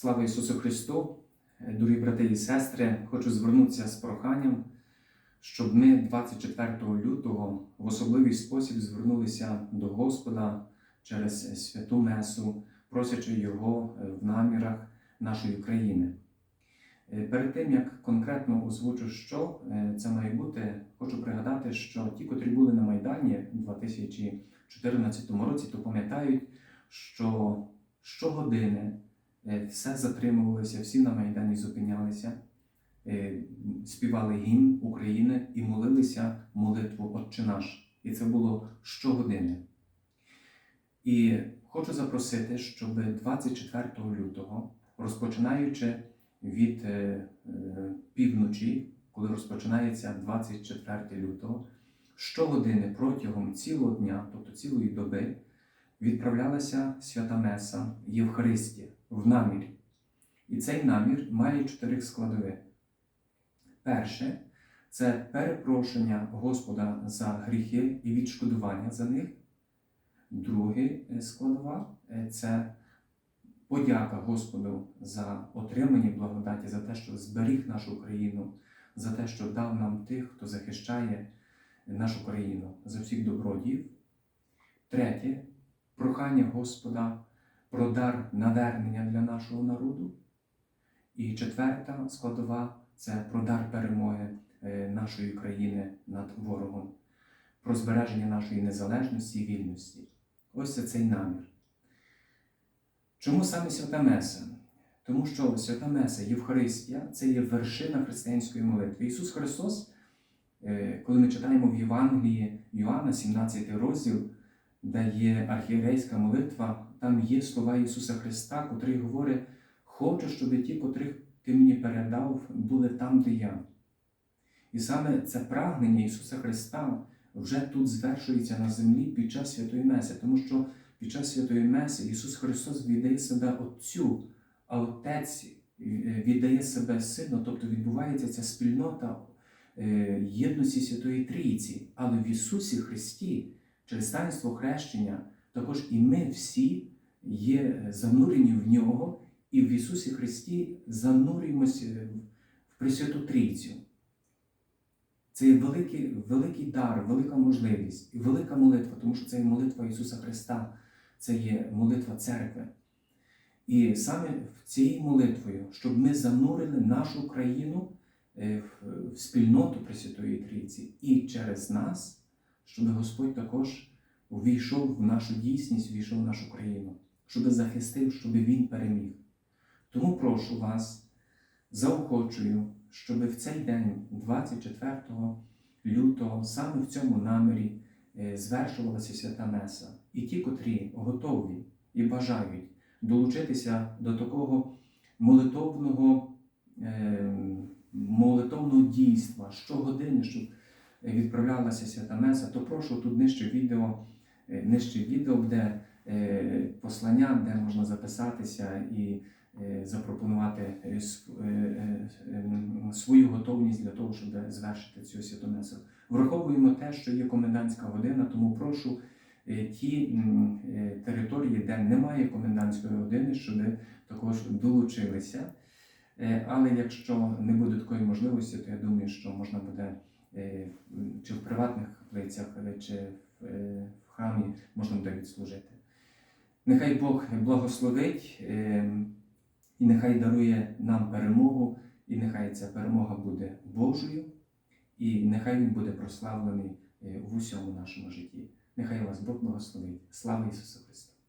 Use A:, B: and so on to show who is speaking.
A: Слава Ісусу Христу! Е, Дорогі брати і сестри, хочу звернутися з проханням, щоб ми 24 лютого в особливий спосіб звернулися до Господа через святу Месу, просячи Його е, в намірах нашої країни. Е, Перед тим як конкретно озвучу, що це має бути, хочу пригадати, що ті, котрі були на Майдані у 2014 році, то пам'ятають, що щогодини все затримувалося, всі на Майдані зупинялися, е, співали гімн України і молилися молитву Отче наш. І це було щогодини. І хочу запросити, щоб 24 лютого, розпочинаючи від е, е, півночі, коли розпочинається 24 лютого, щогодини протягом цілого дня, тобто цілої доби, відправлялася свята Меса Євхаристія в намірі. І цей намір має чотири складові. Перше це перепрошення Господа за гріхи і відшкодування за них. Другий е, складова це подяка Господу за отримані благодаті, за те, що зберіг нашу країну, за те, що дав нам тих, хто захищає нашу країну за всіх добродіїв. Третє прохання Господа про дар навернення для нашого народу. І четверта складова це про дар перемоги е, нашої країни над ворогом, про збереження нашої незалежності і вільності. Ось це цей намір. Чому саме Свята Меса? Тому що Свята Меса, Євхаристія це є вершина християнської молитви. Ісус Христос, е, коли ми читаємо в Євангелії Йоанна, 17 розділ, де є архієрейська молитва, там є слова Ісуса Христа, котрий говорить: Хочу, щоб ті, котрих ти мені передав, були там, де я. І саме це прагнення Ісуса Христа вже тут звершується на землі під час Святої Меси, тому що під час Святої Меси Ісус Христос віддає себе Отцю, а Отець е, віддає себе Сину, тобто відбувається ця спільнота е, єдності Святої Трійці. Але в Ісусі Христі через таїнство хрещення також і ми всі є занурені в Нього, і в Ісусі Христі занурюємося в Пресвяту Трійцю. Це є великий, великий дар, велика можливість і велика молитва, тому що це є молитва Ісуса Христа, це є молитва церкви. І саме цією молитвою, щоб ми занурили нашу країну е, в спільноту Пресвятої Трійці, і через нас, щоб Господь також увійшов в нашу дійсність, увійшов в нашу країну, щоб захистив, щоб Він переміг. Тому прошу вас, заохочую, щоб в цей день, 24 лютого, саме в цьому намірі е, звершувалася свята Меса. І ті, котрі готові і бажають долучитися до такого молитовного, е, молитовного дійства щогодини, щоб відправлялася свята Меса, то прошу тут нижче відео, нижче відео, де е, послання, де можна записатися і е, запропонувати е, св- е, е, е, свою готовність для того, щоб звершити цю святу Месу. Враховуємо те, що є комендантська година, тому прошу е, ті е, території, де немає комендантської години, щоб також долучилися. Е, Але якщо не буде такої можливості, то я думаю, що можна буде е, чи в приватних каплицях, е, чи е, в храмі можна буде відслужити. Нехай Бог благословить е, і нехай дарує нам перемогу, і нехай ця перемога буде Божою, і нехай Він буде прославлений е, в усьому нашому житті. Нехай вас Бог благословить. Слава Ісусу Христу!